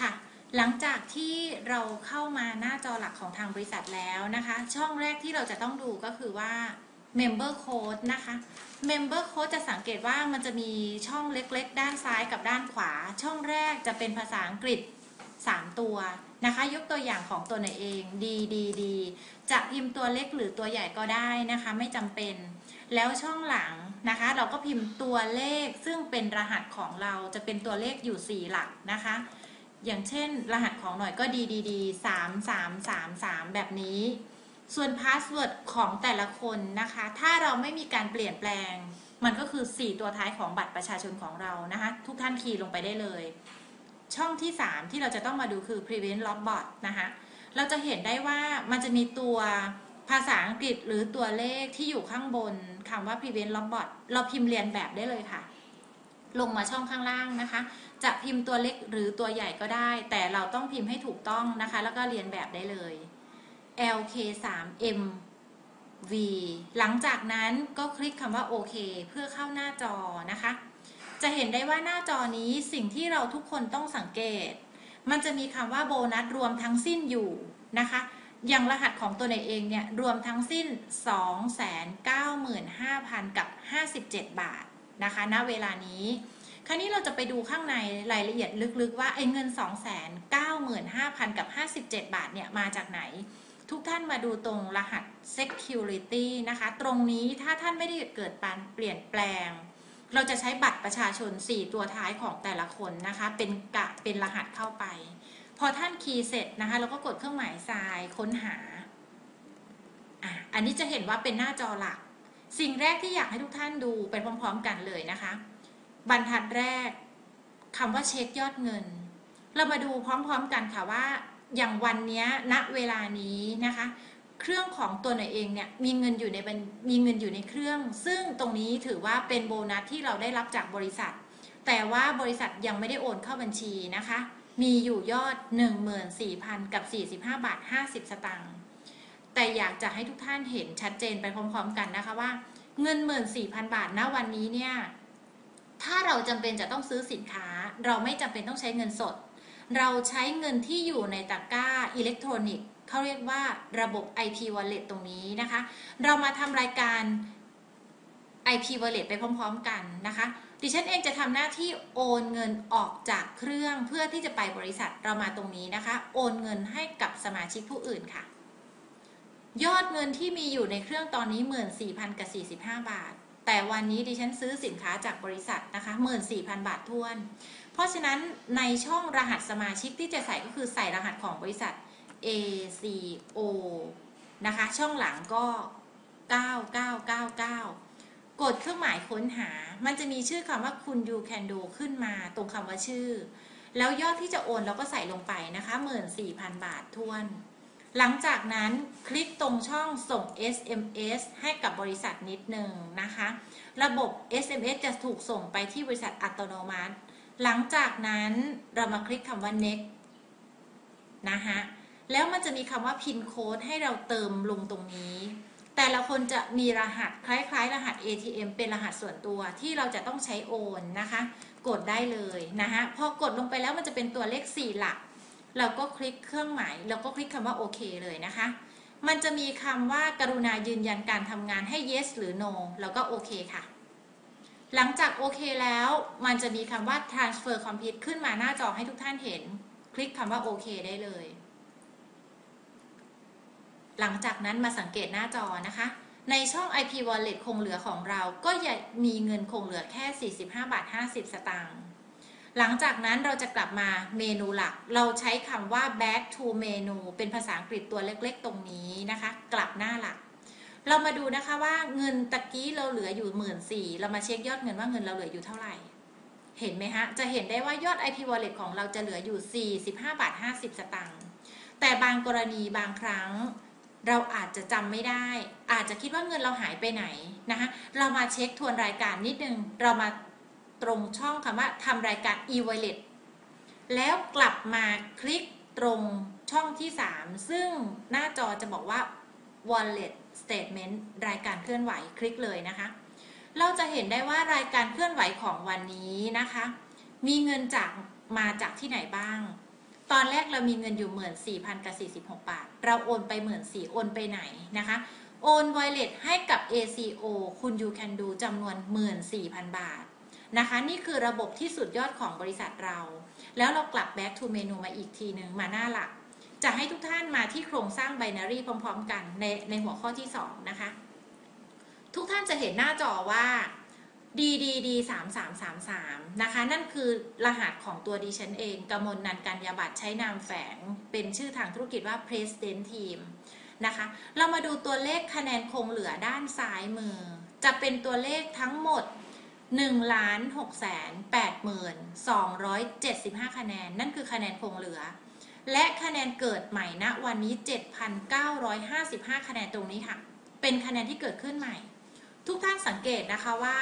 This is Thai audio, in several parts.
ค่ะ หลังจากที่เราเข้ามาหน้าจอหลักของทางบริษัทแล้วนะคะ ช่องแรกที่เราจะต้องดูก็คือว่า Member Code นะคะ Member Code จะสังเกตว่ามันจะมีช่องเล็กๆ ด้านซ้ายกับด้านขวา ช่องแรกจะเป็นภาษาอังกฤษ 3 ตัวนะคะ ยกตัวอย่างของตัวไหนเอง D D D จะพิมพ์ตัวเล็กหรือตัวใหญ่ก็ได้นะคะ ไม่จำเป็น แล้วช่องหลังนะคะ เราก็พิมพ์ตัวเลขซึ่งเป็นรหัสของเราจะเป็นตัวเลขอยู่ 4 หลักนะคะ อย่างเช่น รหัสของหน่อยก็ดีดีดีสามสามสามสามแบบนี้ ส่วนพาสเวิร์ดของแต่ละคนนะคะ ถ้าเราไม่มีการเปลี่ยนแปลง มันก็คือ 4 ตัวท้ายของบัตรประชาชนของเรานะคะ ทุกท่านคีย์ลงไปได้เลย ช่องที่ 3 ที่เราจะต้องมาดูคือ prevent loss bot นะคะเราจะเห็นได้ว่ามันจะมีตัวภาษาอังกฤษหรือตัวเลขที่อยู่ข้างบนคำว่า prevent loss bot เราพิมพ์เรียนแบบได้เลยค่ะ ลงมาช่องข้างล่างนะคะ จะพิมพ์ตัวเล็กหรือตัวใหญ่ก็ได้ แต่เราต้องพิมพ์ให้ถูกต้องนะคะ แล้วก็เรียนแบบได้เลย LK3M V หลังจากนั้นก็คลิกคำว่าโอเคเพื่อเข้าหน้าจอนะคะ จะเห็นได้ว่าหน้าจอนี้สิ่งที่เราทุกคนต้องสังเกต มันจะมีคำว่าโบนัสรวมทั้งสิ้นอยู่นะคะ อย่างรหัสของตัวในเองเนี่ยรวมทั้งสิ้น 295,000 กับ 57 บาทนะคะ ณ เวลานี้ คราวนี้เราจะไปดูข้างในรายละเอียดลึกๆ ว่าไอ้เงิน 295,000 กับ 57 บาทเนี่ยมาจากไหน ทุกท่านมาดูตรงรหัส security นะคะ ตรงนี้ถ้าท่านไม่ได้เกิดการเปลี่ยนแปลง เราจะใช้บัตรประชาชน 4 ตัวท้ายของแต่ละคนนะคะ เป็นกะเป็นรหัสเข้าไป พอท่านคีย์เสร็จนะคะเราก็กดเครื่องหมายทรายค้นหาอะอันนี้จะเห็นว่าเป็นหน้าจอหลัก สิ่งแรกที่อยากให้ทุกท่านดูไปพร้อม ๆ กันเลยนะคะ บรรทัดแรกคำว่าเช็คยอดเงิน เรามาดูพร้อมๆกันค่ะว่า อย่างวันนี้ณเวลานี้นะคะ เครื่องของตัวหน่อยเองเนี่ยมีเงินอยู่ในมีเงินอยู่ในเครื่อง ซึ่งตรงนี้ถือว่าเป็นโบนัสที่เราได้รับจากบริษัท แต่ว่าบริษัทยังไม่ได้โอนเข้าบัญชีนะคะ มีอยู่ยอด 14,000 กับ 45 บาท 50 สตางค์แต่อยากจะให้ทุกท่านเห็นชัดเจนไปพร้อมๆกันนะคะว่าเงิน 14,000 บาทณวันนี้เนี่ย ถ้าเราจำเป็นจะต้องซื้อสินค้า เราไม่จำเป็นต้องใช้เงินสด เราใช้เงินที่อยู่ในตะกร้าอิเล็กทรอนิกส์เขาเรียกว่าระบบ IP Wallet ตรงนี้นะคะ เรามาทำรายการ IP Wallet ไปพร้อมๆกันนะคะ ดิฉันเองจะทำหน้าที่โอนเงินออกจากเครื่องเพื่อที่จะไปบริษัทเรามาตรงนี้นะคะ โอนเงินให้กับสมาชิกผู้อื่นค่ะ ยอดเงินที่มีอยู่ในเครื่องตอนนี้ 14,000กับ45 บาท แต่วันนี้ดิฉันซื้อสินค้าจากบริษัทนะคะ14,000 บาททวน เพราะฉะนั้นในช่องรหัสสมาชิกที่จะใส่ก็คือใส่รหัสของบริษัท ACO นะคะ ช่องหลังก็ 9999 กดเครื่องหมายค้นหา มันจะมีชื่อคำว่าคุณ you can do ขึ้นมาตรงคำว่าชื่อ แล้วยอดที่จะโอนเราก็ใส่ลงไปนะคะ 14,000 บาททวน หลังจากนั้นคลิกตรงช่องส่ง SMS ให้กับบริษัทนิดหนึ่งนะคะ ระบบ SMS จะถูกส่งไปที่บริษัทอัตโนมัติ หลังจากนั้นเรามาคลิกคำว่า next นะคะแล้วมันจะมีคำว่า PIN code ให้เราเติมลงตรงนี้ แต่ละคนจะมีรหัสคล้ายๆ รหัส ATM เป็นรหัสส่วนตัวที่เราจะต้องใช้โอนนะคะ กดได้เลยนะคะพอกดลงไปแล้วมันจะเป็นตัวเลข 4 หลัก เราก็คลิกเครื่องหมายเราก็คลิกคำว่าโอเคเลยนะคะ มันจะมีคำว่ากรุณายืนยันการทำงานให้ yes หรือ no แล้วก็โอเคค่ะ หลังจากโอเคแล้ว มันจะมีคำว่า transfer complete ขึ้นมาหน้าจอให้ทุกท่านเห็น คลิกคำว่าโอเคได้เลย หลังจากนั้นมาสังเกตหน้าจอนะคะในช่อง IP Wallet คงเหลือของเราก็จะมีเงินคงเหลือแค่ 45 บาท 50 สตางค์ หลังจากนั้นเราจะกลับมาเมนูหลัก เราใช้คำว่า back to menu เป็นภาษาอังกฤษตัวเล็กๆ ตรงนี้นะคะ กลับหน้าหลัก เรามาดูนะคะว่าเงินตะกี้เราเหลืออยู่หมื่นสี่เรามาเช็คยอดเงินว่าเงินเราเหลืออยู่เท่าไหร่ เห็นไหมฮะ จะเห็นได้ว่ายอด IP Wallet ของเราจะเหลืออยู่ 45 บาท 50 สตางค์ แต่บางกรณีบางครั้งเราอาจจะจำไม่ได้ อาจจะคิดว่าเงินเราหายไปไหนนะคะ เรามาเช็คทวนรายการนิดนึง เรามา ตรงช่องคำว่าทำรายการ e-wallet แล้วกลับมาคลิกตรงช่องที่ 3 ซึ่งหน้าจอจะบอกว่า wallet statement รายการเคลื่อนไหวคลิกเลยนะคะ เราจะเห็นได้ว่ารายการเคลื่อนไหวของวันนี้นะคะ มีเงินจากมาจากที่ไหนบ้าง ตอนแรกเรามีเงินอยู่หมื่นสี่พันกับสี่สิบหกบาท เราโอนไปหมื่นสี่โอนไปไหนนะคะ โอนไวเลตให้กับ ACO คุณ You Can Do จำนวน 14,000 บาท นะคะ นี่คือระบบที่สุดยอดของบริษัทเรา แล้วเรากลับ back to menu มาอีกทีหนึ่งมาหน้าหลัก จะให้ทุกท่านมาที่โครงสร้าง binary พร้อม ๆ กันในในหัวข้อที่ 2 นะคะ ทุกท่านจะเห็นหน้าจอว่า DDD 3333นะคะ นั่นคือรหัสของตัวดิฉันเองกมลนันกัญญาบัตรใช้นามแฝง เป็นชื่อทางธุรกิจว่า President Team นะคะ เรามาดูตัวเลขคะแนนคงเหลือด้านซ้ายมือ จะเป็นตัวเลขทั้งหมด 1 6 8 2 7 5 คะแนน นั่นคือคะแนนคงเหลือ และคะแนนเกิดใหม่ณวันนี้ 7,955 คะแนนตรงนี้ค่ะ เป็นคะแนนที่เกิดขึ้นใหม่ ทุกท่านสังเกตนะคะว่า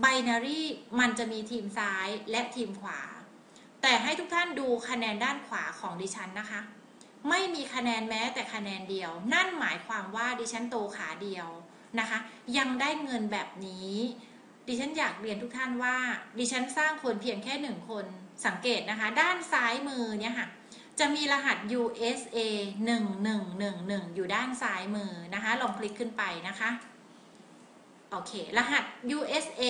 ไบนารีมันจะมีทีมซ้ายและทีมขวา แต่ให้ทุกท่านดูคะแนนด้านขวาของดิฉันนะคะ ไม่มีคะแนนแม้แต่คะแนนเดียว นั่นหมายความว่าดิฉันโตขาเดียวนะคะ ยังได้เงินแบบนี้ ดิฉันอยากเรียนทุกท่านว่า ดิฉันสร้างคนเพียงแค่หนึ่งคนสังเกตนะคะ ด้านซ้ายมือเนี่ยค่ะ จะมีรหัส USA 1111 อยู่ด้านซ้ายมือนะคะ ลองคลิกขึ้นไปนะคะ โอเค รหัส USA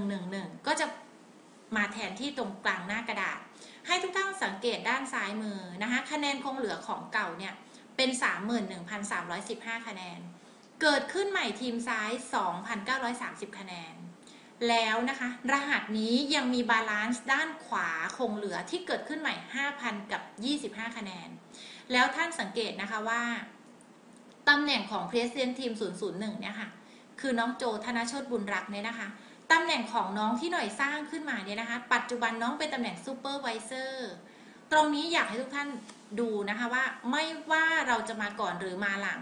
1111 ก็จะมาแทนที่ตรงกลางหน้ากระดาษ ให้ทุกท่านสังเกตด้านซ้ายมือนะคะ คะแนนคงเหลือของเก่าเนี่ย เป็น 31,315 คะแนน เกิดขึ้นใหม่ทีมซ้าย 2,930 คะแนน แล้วนะคะ รหัสนี้ยังมีบาลานซ์ด้านขวาคงเหลือที่เกิดขึ้นใหม่ 5,000 กับ 25 คะแนน แล้วท่านสังเกตนะคะว่า ตำแหน่งของ President Team 001 เนี่ยค่ะ คือน้องโจธนชดบุญรักเนี่ยนะคะ ตำแหน่งของน้องที่หน่อยสร้างขึ้นมาเนี่ยนะคะ ปัจจุบันน้องเป็นตำแหน่งซูเปอร์วิเซอร์ตรงนี้อยากให้ทุกท่านดูนะคะว่าไม่ว่าเราจะมาก่อนหรือมาหลัง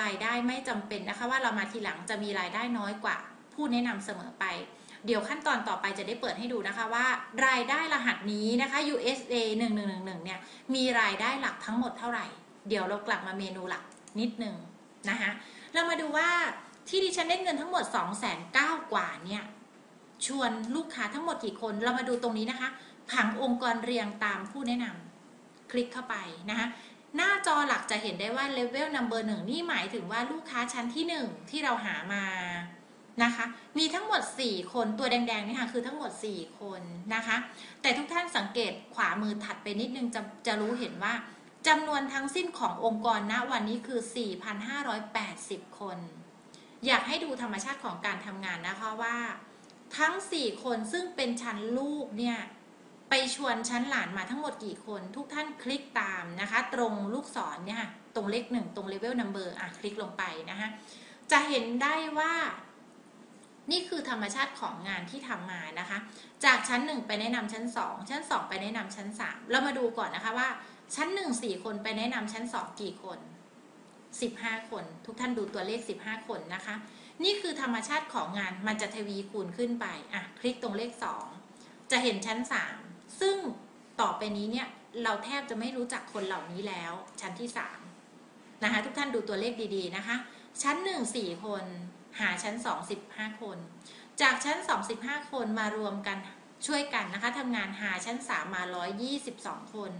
รายได้ไม่จำเป็นนะคะว่าเรามาทีหลังจะมีรายได้น้อยกว่า ผู้แนะนำเสมอไป เดี๋ยวขั้นตอนต่อไปจะได้เปิดให้ดูนะคะว่า รายได้รหัสนี้นะคะ USA 1111เนี่ยมีรายได้หลักทั้งหมดเท่าไหร่ เดี๋ยวเรากลับมาเมนูหลักนิดนึงนะคะเรามาดูว่าที่ดิฉันได้เงินทั้งหมด 2 9 0 0 0กว่าเนี่ยชวนลูกค้าทั้งหมดกี่คน เรามาดูตรงนี้นะคะ ผังองค์กรเรียงตามผู้แนะนำคลิกเข้าไปนะคะหน้าจอหลักจะเห็นได้ว่า level number หนึ่งนี่หมายถึงว่าลูกค้าชั้นที่ 1 ที่เราหามา นะคะ มีทั้งหมด 4 คนตัวแดงๆนี่ค่ะคือทั้งหมด 4 คนนะคะ แต่ทุกท่านสังเกตขวามือถัดไปนิดนึงจะจะรู้เห็นว่าจำนวนทั้งสิ้นขององค์กรณวันนี้คือ 4,580 คน อยากให้ดูธรรมชาติของการทำงานนะคะว่า ทั้ง 4 คนซึ่งเป็นชั้นลูกเนี่ยไปชวนชั้นหลานมาทั้งหมดกี่คนทุกท่านคลิกตามนะคะ ตรงลูกศรเนี่ยค่ะตรงเลขหนึ่งตรงเลเวลนัมเบอร์อะคลิกลงไปนะคะจะเห็นได้ว่า นี่คือธรรมชาติของงานที่ทำมานะคะ จากชั้น 1 ไปแนะนำชั้น 2 ชั้น 2 ไปแนะนำชั้น 3 เรามาดูก่อนนะคะว่า ชั้น 1 4 คนไปแนะนำชั้น 2 กี่คน 15 คน ทุกท่านดูตัวเลข 15 คนนะคะ นี่คือธรรมชาติของงานมันจะทวีคูณขึ้นไปอะคลิกตรงเลข 2 จะเห็นชั้น 3 ซึ่งต่อไปนี้เนี่ยเราแทบจะไม่รู้จักคนเหล่านี้แล้ว ชั้นที่3นะคะทุกท่านดูตัวเลขดีๆนะคะ ชั้น 1 4 คน หาชั้น 2 15 คน จากชั้น 2 15 คนมารวมกันช่วยกันนะคะทำงานหาชั้น 3 มา 122 คน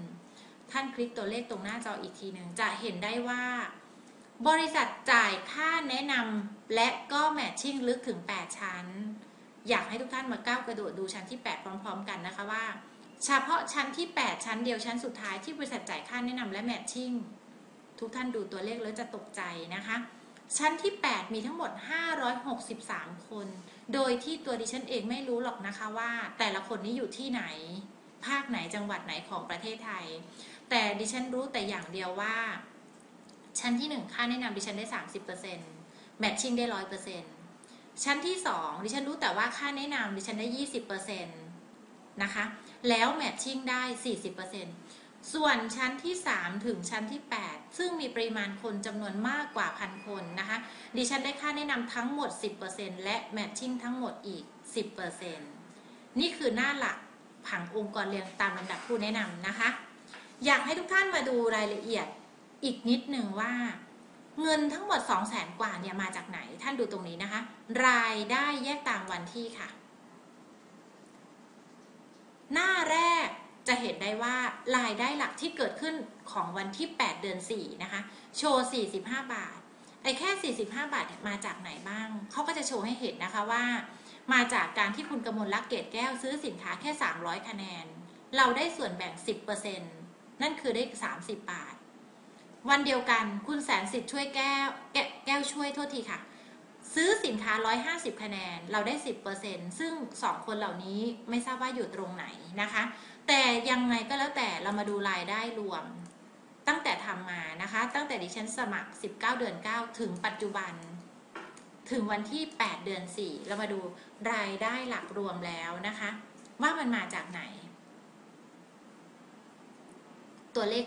ท่านคลิกตัวเลขตรงหน้าจออีกทีหนึ่งจะเห็นได้ว่า บริษัทจ่ายค่าแนะนำและก็แมทชิ่งลึกถึง 8 ชั้น อยากให้ทุกท่านมาก้าวกระโดดดูชั้นที่ 8 พร้อม ๆ กันนะคะว่า เฉพาะชั้นที่ 8 ชั้นเดียวชั้นสุดท้ายที่บริษัทจ่ายค่าแนะนำและแมทชิ่งทุกท่านดูตัวเลขแล้วจะตกใจนะคะ ชั้นที่ 8 มีทั้งหมด 563 คน โดยที่ตัวดิฉันเองไม่รู้หรอกนะคะว่า แต่ละคนนี้อยู่ที่ไหน ภาคไหนจังหวัดไหนของประเทศไทย แต่ดิฉันรู้แต่อย่างเดียวว่า ชั้นที่ 1 ค่าแนะนำดิฉันได้ 30%แมทชิ่งได้ 100%ชั้นที่ 2 ดิฉันรู้แต่ว่าค่าแนะนำดิฉันได้ 20%นะคะ แล้วแมทชิ่งได้ 40% ส่วนชั้นที่ 3 ถึงชั้นที่ 8 ซึ่งมีปริมาณคนจำนวนมากกว่าพันคนนะคะดิฉันได้ค่าแนะนำทั้งหมด 10%และแมทชิ่งทั้งหมดอีก 10%นี่คือหน้าหลักผังองค์กรเรียงตามลำดับผู้แนะนำนะคะ อยากให้ทุกท่านมาดูรายละเอียดอีกนิดหนึ่งว่า เงินทั้งหมด 2 0 0แสนกว่าเนี่ยมาจากไหนท่านดูตรงนี้นะคะ รายได้แยกตามวันที่ค่ะ หน้าแรก จะเห็นได้ว่ารายได้หลักที่เกิดขึ้นของวันที่ 8 เดือน 4 นะคะ โชว์ 45 บาท ไอ้แค่ 45 บาทมาจากไหนบ้าง เขาก็จะโชว์ให้เห็นนะคะว่า มาจากการที่คุณกมลลักเกตแก้วซื้อสินค้าแค่ 300 คะแนน เราได้ส่วนแบ่ง 10%นั่นคือได้ 30 บาท วันเดียวกันคุณแสนสิทธิ์ช่วยแก้ว แก้แก้วช่วยโทษทีค่ะ ซื้อสินค้า 150 คะแนน เราได้ 10%ซึ่ง 2 คนเหล่านี้ไม่ทราบว่าอยู่ตรงไหนนะคะ แต่ยังไงก็แล้วแต่เรามาดูรายได้รวม ตั้งแต่ทำมานะคะ ตั้งแต่ดิฉันสมัคร 19 เดือน 9 ถึงปัจจุบัน ถึงวันที่ 8 เดือน 4 เรามาดูรายได้หลักรวมแล้วนะคะ ว่ามันมาจากไหน ตัวเลข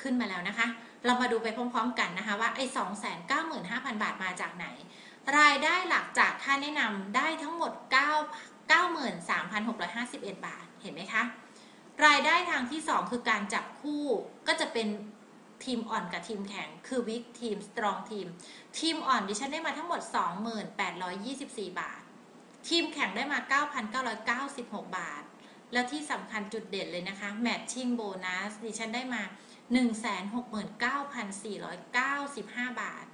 ขึ้นมาแล้วนะคะ เรามาดูไปพร้อมๆกันนะคะว่าไอ้สองแสนเก้าหมื่นห้าพันบาทมาจากไหน รายได้หลักจากค่าแนะนำได้ทั้งหมด 9 93,651 บาท เห็นไหมคะ รายได้ทางที่ 2 คือการจับคู่ก็จะเป็นทีมอ่อนกับทีมแข็ง คือวิกทีมสตรองทีม ทีมอ่อนดิฉันได้มาทั้งหมด 2824 บาท ทีมแข่งได้มา 9,996 บาท แล้วที่สำคัญจุดเด่นเลยนะคะแมทชิ่งโบนัสดิฉันได้มา 169,495 บาท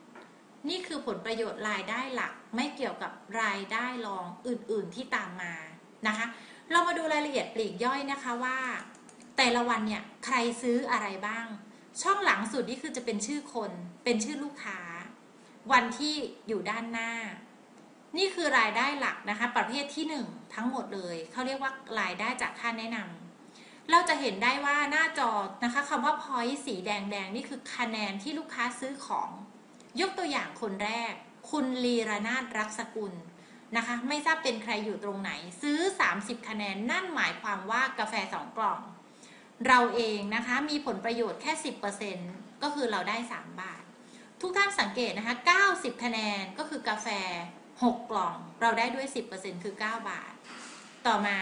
นี่คือผลประโยชน์รายได้หลักไม่เกี่ยวกับรายได้รองอื่นๆที่ตามมานะคะ เรามาดูรายละเอียดปลีกย่อยนะคะว่า แต่ละวันเนี่ยใครซื้ออะไรบ้าง ช่องหลังสุดนี่คือจะเป็นชื่อคน เป็นชื่อลูกค้า วันที่อยู่ด้านหน้า นี่คือรายได้หลักนะคะ ประเภทที่ 1 ทั้งหมดเลยเขาเรียกว่ารายได้จากค่าแนะนำเราจะเห็นได้ว่าหน้าจอนะคะคำว่า point สีแดงแดงนี่คือคะแนนที่ลูกค้าซื้อของ ยกตัวอย่างคนแรก คุณลีรนาถรักสกุล นะคะ ไม่ทราบเป็นใครอยู่ตรงไหน ซื้อ 30 คะแนน นั่นหมายความว่ากาแฟ 2 กล่อง เราเองนะคะ มีผลประโยชน์แค่ 10%ก็คือเราได้ 3 บาท ทุกท่านสังเกตนะคะ 90 คะแนนก็คือกาแฟ 6 กล่อง เราได้ด้วย 10%คือ 9 บาท ต่อมา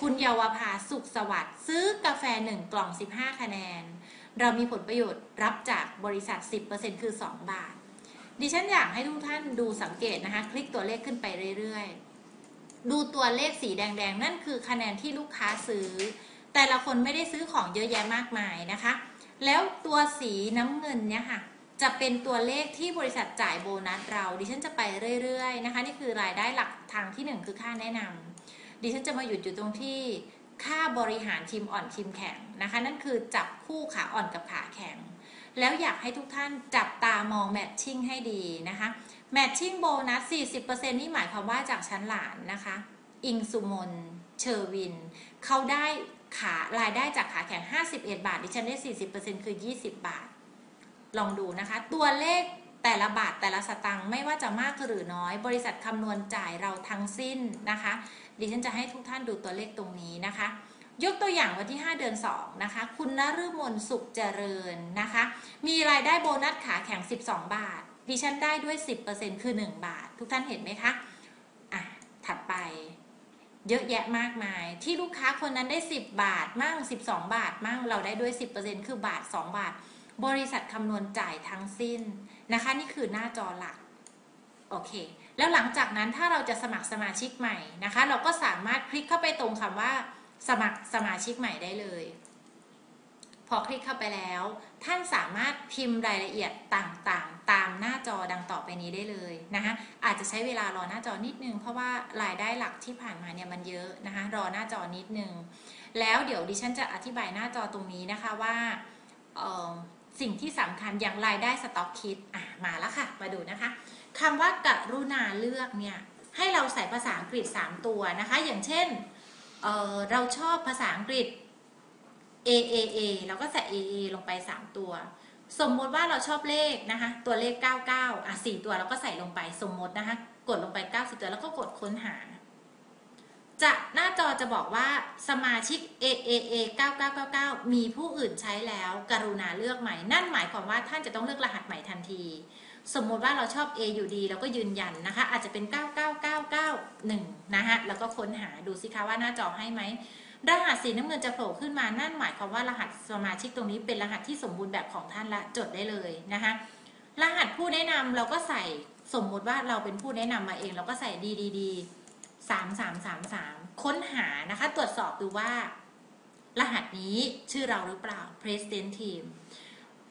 คุณเยาวภาสุขสวัสดิ์ซื้อกาแฟ 1 กล่อง 15 คะแนน เรามีผลประโยชน์รับจากบริษัท 10%คือ 2 บาท ดิฉันอยากให้ทุกท่านดูสังเกตนะคะ คลิกตัวเลขขึ้นไปเรื่อยๆ ดูตัวเลขสีแดงๆ นั่นคือคะแนนที่ลูกค้าซื้อ แต่ละคนไม่ได้ซื้อของเยอะแยะมากมายนะคะ แล้วตัวสีน้ำเงินเนี่ยค่ะ จะเป็นตัวเลขที่บริษัทจ่ายโบนัสเรา ดิฉันจะไปเรื่อยๆนะคะ นี่คือรายได้หลักทางที่ 1 คือค่าแนะนำดิฉันจะมาหยุดอยู่ตรงที่ค่าบริหารทีมอ่อนทีมแข็งนะคะ นั่นคือจับคู่ขาอ่อนกับขาแข็ง แล้วอยากให้ทุกท่านจับตามองแมทชิ่งให้ดีนะคะแมทชิ่งโบนัส 40%นี่หมายความว่าจากชั้นหลานนะคะ อิงสุมน เชอร์วิน เขาได้ขารายได้จากขาแข็ง 51 บาท ดิฉันได้ 40%คือ 20 บาท ลองดูนะคะ ตัวเลขแต่ละบาทแต่ละสตังค์ไม่ว่าจะมากหรือน้อย บริษัทคำนวณจ่ายเราทั้งสิ้นนะคะ ดิฉันจะให้ทุกท่านดูตัวเลขตรงนี้นะคะ ยกตัวอย่างวันที่ 5 เดือน2นะคะ คุณนฤมลสุขเจริญนะคะ มีรายได้โบนัสขาแข็ง 12 บาท ดิฉันได้ด้วย 10%คือ 1 บาท ทุกท่านเห็นไหมคะอะถัดไป เยอะแยะมากมาย ที่ลูกค้าคนนั้นได้ 10 บาทมั่ง 12 บาทมั่งเราได้ด้วย 10%คือบาท 2 บาท บริษัทคำนวณจ่ายทั้งสิ้นนะคะ นี่คือหน้าจอหลักโอเคแล้วหลังจากนั้นถ้าเราจะสมัครสมาชิกใหม่นะคะ เราก็สามารถคลิกเข้าไปตรงคำว่า สมัครสมาชิกใหม่ได้เลย พอคลิกเข้าไปแล้ว ท่านสามารถพิมพ์รายละเอียดต่างๆ ตามหน้าจอดังต่อไปนี้ได้เลยนะคะอาจจะใช้เวลารอหน้าจอนิดนึง เพราะว่ารายได้หลักที่ผ่านมาเนี่ยมันเยอะนะคะรอหน้าจอนิดนึง แล้วเดี๋ยวดิฉันจะอธิบายหน้าจอตรงนี้นะคะว่าสิ่งที่สำคัญอย่างรายได้สต็อกคิดอะมาแล้วค่ะ มาดูนะคะคำว่ากรุณาเลือกเนี่ยให้เราใส่ภาษาอังกฤษ 3 ตัวนะคะ อย่างเช่น เเราชอบภาษาอังกฤษ A A A เราก็ใส่ A A ลงไป 3 ตัว สมมติว่าเราชอบเลขนะคะ ตัวเลข 99อะ4ตัวเราก็ใส่ลงไปสมมตินะคะ กดลงไป 90 ตัวแล้วก็กดค้นหา จะหน้าจอจะบอกว่าสมาชิก AAA 9999 มีผู้อื่นใช้แล้ว กรุณาเลือกใหม่ นั่นหมายความว่าท่านจะต้องเลือกรหัสใหม่ทันที สมมติว่าเราชอบ A อยู่ดีเราก็ยืนยันนะคะ อาจจะเป็น 99991 นะคะแล้วก็ค้นหาดูสิคะว่าหน้าจอให้ไหมรหัสสีน้ำเงินจะโผล่ขึ้นมานั่นหมายความว่ารหัสสมาชิกตรงนี้เป็นรหัสที่สมบูรณ์แบบของท่านละจดได้เลยนะคะ รหัสผู้แนะนำเราก็ใส่สมมุติว่าเราเป็นผู้แนะนำมาเอง เราก็ใส่ DDD 3333ค้นหานะคะ ตรวจสอบดูว่า รหัสนี้ชื่อเราหรือเปล่า Present Team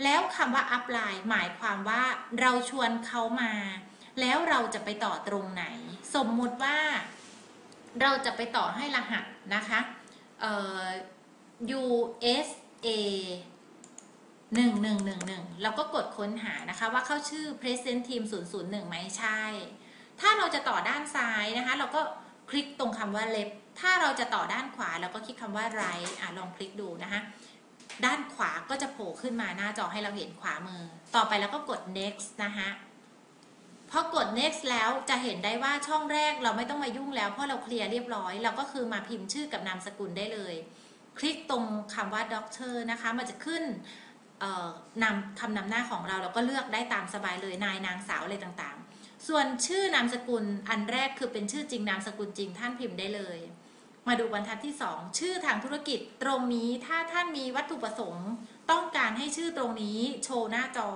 แล้วคำว่า upline หมายความว่าเราชวนเขามา แล้วเราจะไปต่อตรงไหน สมมุติว่า เราจะไปต่อให้รหัสนะคะเอ่อ USA หนึ่งหนึ่งหนึ่งหนึ่งเราก็กดค้นหานะคะว่าเข้าชื่อ Present Team 001ไหมใช่ ถ้าเราจะต่อด้านซ้ายนะคะ เราก็คลิกตรงคำว่า left ถ้าเราจะต่อด้านขวาเราก็คลิกคำว่า right อะลองคลิกดูนะคะ ด้านขวาก็จะโผล่ขึ้นมาหน้าจอให้เราเห็นขวามือ ต่อไปแล้วก็กด next นะคะพอกด next แล้วจะเห็นได้ว่าช่องแรกเราไม่ต้องมายุ่งแล้วเพราะเราเคลียร์เรียบร้อย เราก็คือมาพิมพ์ชื่อกับนามสกุลได้เลย คลิกตรงคำว่า doctor นะคะ มันจะขึ้นนำคำนำหน้าของเราเราก็เลือกได้ตามสบายเลยนายนางสาวอะไรต่างๆ ส่วนชื่อนามสกุลอันแรกคือเป็นชื่อจริงนามสกุลจริงท่านพิมพ์ได้เลย มาดูบรรทัดที่ 2 ชื่อทางธุรกิจตรงนี้ถ้าท่านมีวัตถุประสงค์ ต้องการให้ชื่อตรงนี้โชว์หน้าจอ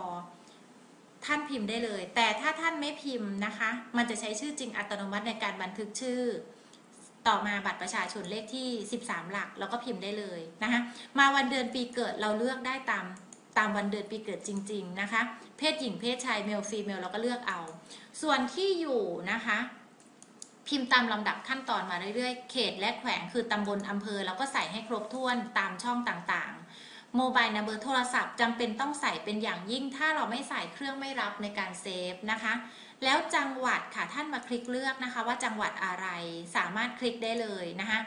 ท่านพิมพ์ได้เลย แต่ถ้าท่านไม่พิมพ์นะคะ มันจะใช้ชื่อจริงอัตโนมัติในการบันทึกชื่อ ต่อมาบัตรประชาชนเลขที่ 13 หลัก แล้วก็พิมพ์ได้เลยนะคะมาวันเดือนปีเกิดเราเลือกได้ตามตามวันเดือนปีเกิดจริง ๆนะคะ เพศหญิงเพศชายเมลฟีเมลเราก็เลือกเอา ส่วนที่อยู่นะคะ พิมพ์ตามลำดับขั้นตอนมาเรื่อยๆ เขตและแขวงคือตำบลอำเภอเราก็ใส่ให้ครบถ้วนตามช่องต่างๆ โมบายนัมเบอร์โทรศัพท์จำเป็นต้องใส่เป็นอย่างยิ่ง ถ้าเราไม่ใส่เครื่องไม่รับในการเซฟนะคะ แล้วจังหวัดค่ะท่านมาคลิกเลือกนะคะ ว่าจังหวัดอะไรสามารถคลิกได้เลยนะคะ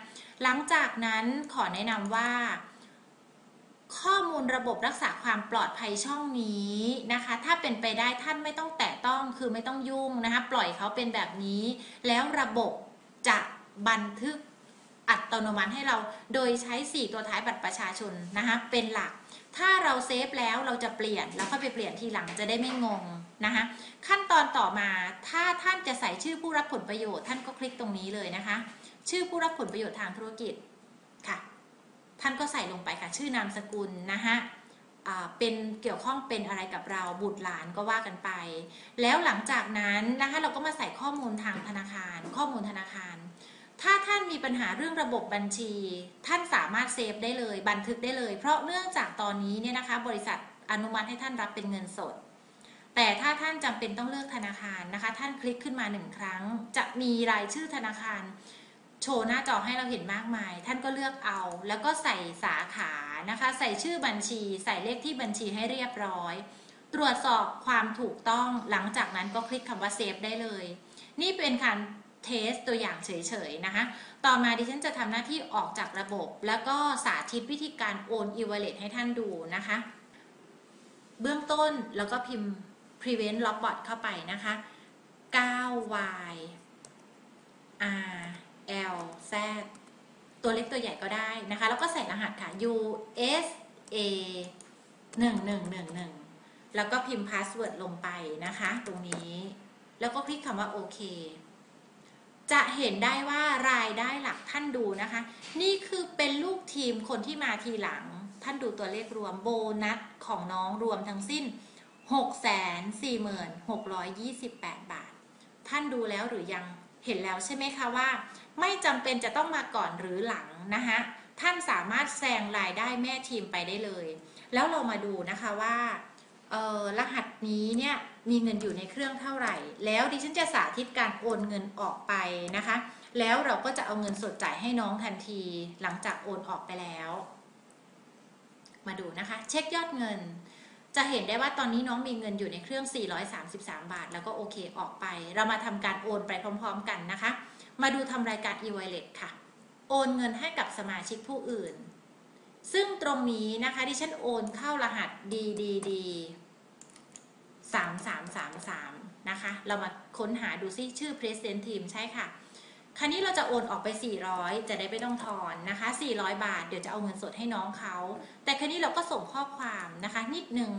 หลังจากนั้นขอแนะนำว่า ข้อมูลระบบรักษาความปลอดภัยช่องนี้นะคะ ถ้าเป็นไปได้ท่านไม่ต้องแตะ ต้องคือไม่ต้องยุ่งนะคะปล่อยเขาเป็นแบบนี้ แล้วระบบจะบันทึกอัตโนมัติให้เราโดยใช้ 4 ตัวท้ายบัตรประชาชนนะคะเป็นหลัก ถ้าเราเซฟแล้วเราจะเปลี่ยนแล้วค่อยไปเปลี่ยนทีหลังจะได้ไม่งงนะคะขั้นตอนต่อมาถ้าท่านจะใส่ชื่อผู้รับผลประโยชน์ท่านก็คลิกตรงนี้เลยนะคะ ชื่อผู้รับผลประโยชน์ทางธุรกิจค่ะ ท่านก็ใส่ลงไปค่ะ ชื่อนามสกุลนะคะ เป็นเกี่ยวข้องเป็นอะไรกับเราบุตรหลานก็ว่ากันไป แล้วหลังจากนั้นนะคะเราก็มาใส่ข้อมูลทางธนาคาร ข้อมูลธนาคาร ถ้าท่านมีปัญหาเรื่องระบบบัญชี ท่านสามารถเซฟได้เลย บันทึกได้เลย เพราะเนื่องจากตอนนี้เนี่ยนะคะ บริษัทอนุมัติให้ท่านรับเป็นเงินสด แต่ถ้าท่านจำเป็นต้องเลือกธนาคารนะคะ ท่านคลิกขึ้นมาหนึ่งครั้ง จะมีรายชื่อธนาคาร โชว์หน้าจอให้เราเห็นมากมาย ท่านก็เลือกเอา แล้วก็ใส่สาขานะคะ ใส่ชื่อบัญชี ใส่เลขที่บัญชีให้เรียบร้อย ตรวจสอบความถูกต้องหลังจากนั้นก็คลิกคำว่าเซฟได้เลย นี่เป็นการเทสตัวอย่างเฉยๆนะคะ ต่อมาดิฉันจะทำหน้าที่ออกจากระบบ แล้วก็สาธิตวิธีการโอน e-wallet ให้ท่านดูนะคะ เบื้องต้นแล้วก็พิมพ์ prevent lockbot เข้าไปนะคะ 9y r L Z ตัวเล็กตัวใหญ่ก็ได้นะคะ แล้วก็ใส่รหัสค่ะ U S A 1 1 1 1 แล้วก็พิมพ์พาสเวิร์ดลงไปนะคะ ตรงนี้ แล้วก็คลิกคำว่าโอเค จะเห็นได้ว่ารายได้หลักท่านดูนะคะ นี่คือเป็นลูกทีมคนที่มาทีหลัง ท่านดูตัวเลขรวมโบนัสของน้องรวมทั้งสิ้น 646,28 บาท ท่านดูแล้วหรือยังเห็นแล้วใช่ไหมคะว่า ไม่จำเป็นจะต้องมาก่อนหรือหลังนะคะท่านสามารถแซงรายได้แม่ทีมไปได้เลย แล้วเรามาดูนะคะว่ารหัสนี้เนี่ยมีเงินอยู่ในเครื่องเท่าไหร่ แล้วดิฉันจะสาธิตการโอนเงินออกไปนะคะ แล้วเราก็จะเอาเงินสดจ่ายให้น้องทันที หลังจากโอนออกไปแล้ว มาดูนะคะ เช็คยอดเงิน จะเห็นได้ว่าตอนนี้น้องมีเงินอยู่ในเครื่อง 433 บาท แล้วก็โอเคออกไป เรามาทำการโอนไปพร้อม ๆ กันนะคะ มาดูทำรายการ e-wallet ค่ะ โอนเงินให้กับสมาชิกผู้อื่น ซึ่งตรงนี้นะคะที่ฉันโอนเข้ารหัส DDD 3333 นะคะ เรามาค้นหาดูซิชื่อ President Team ใช่ค่ะ คราวนี้เราจะโอนออกไป 400 จะได้ไม่ต้องทอนนะคะ 400 บาท เดี๋ยวจะเอาเงินสดให้น้องเขา แต่คราวนี้เราก็ส่งข้อความนะคะ นิดนึง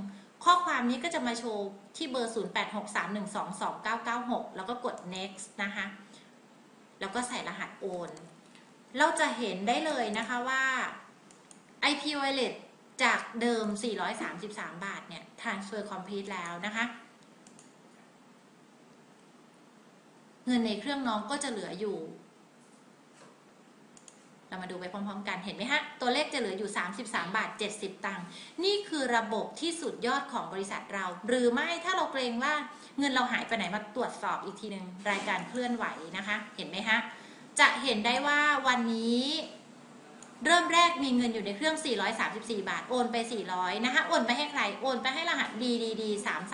ข้อความนี้ก็จะมาโชว์ที่เบอร์ 0863122996 แล้วก็กด next นะคะ แล้วก็ใส่รหัสโอน เราจะเห็นได้เลยนะคะว่า IP wallet จากเดิม 433 บาท เนี่ย transfer complete แล้วนะคะ เงินในเครื่องน้องก็จะเหลืออยู่ เรามาดูไปพร้อมๆกันเห็นไหมฮะ ตัวเลขจะเหลืออยู่ 33 บาท 70 ตังค์นี่คือระบบที่สุดยอดของบริษัทเรา หรือไม่ถ้าเราเกรงว่าเงินเราหายไปไหนมาตรวจสอบอีกทีหนึ่งรายการเคลื่อนไหวนะคะ เห็นไหมฮะ จะเห็นได้ว่าวันนี้เริ่มแรกมีเงินอยู่ในเครื่อง 434 บาท โอนไป 400 นะคะ โอนไปให้ใคร โอนไปให้รหัส DDD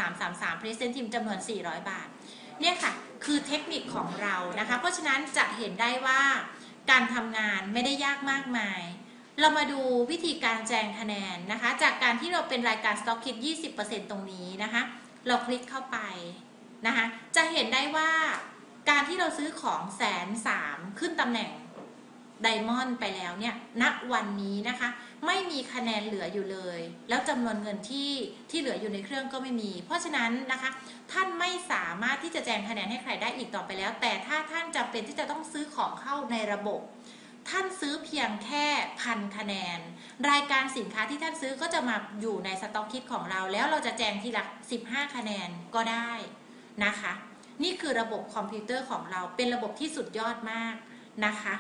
3333 Present Team จำนวน 400 บาท เนี่ยค่ะ คือเทคนิคของเรานะคะ เพราะฉะนั้นจะเห็นได้ว่า การทำงานไม่ได้ยากมากมาย เรามาดูวิธีการแจงคะแนนนะคะ จากการที่เราเป็นรายการ Stock Kit 20%ตรงนี้นะคะ เราคลิกเข้าไปนะคะ จะเห็นได้ว่าการที่เราซื้อของแสนสามขึ้นตำแหน่ง ไดมอนด์ไปแล้วเนี่ยณวันนี้นะคะ ไม่มีคะแนนเหลืออยู่เลย แล้วจำนวนเงินที่ที่เหลืออยู่ในเครื่องก็ไม่มี เพราะฉะนั้นนะคะ ท่านไม่สามารถที่จะแจงคะแนนให้ใครได้อีกต่อไปแล้ว แต่ถ้าท่านจำเป็นที่จะต้องซื้อของเข้าในระบบ ท่านซื้อเพียงแค่พันคะแนน รายการสินค้าที่ท่านซื้อก็จะมาอยู่ในสต็อกคิดของเรา แล้วเราจะแจงทีละ15 คะแนนก็ได้นะคะ นี่คือระบบคอมพิวเตอร์ของเราเป็นระบบที่สุดยอดมากนะคะ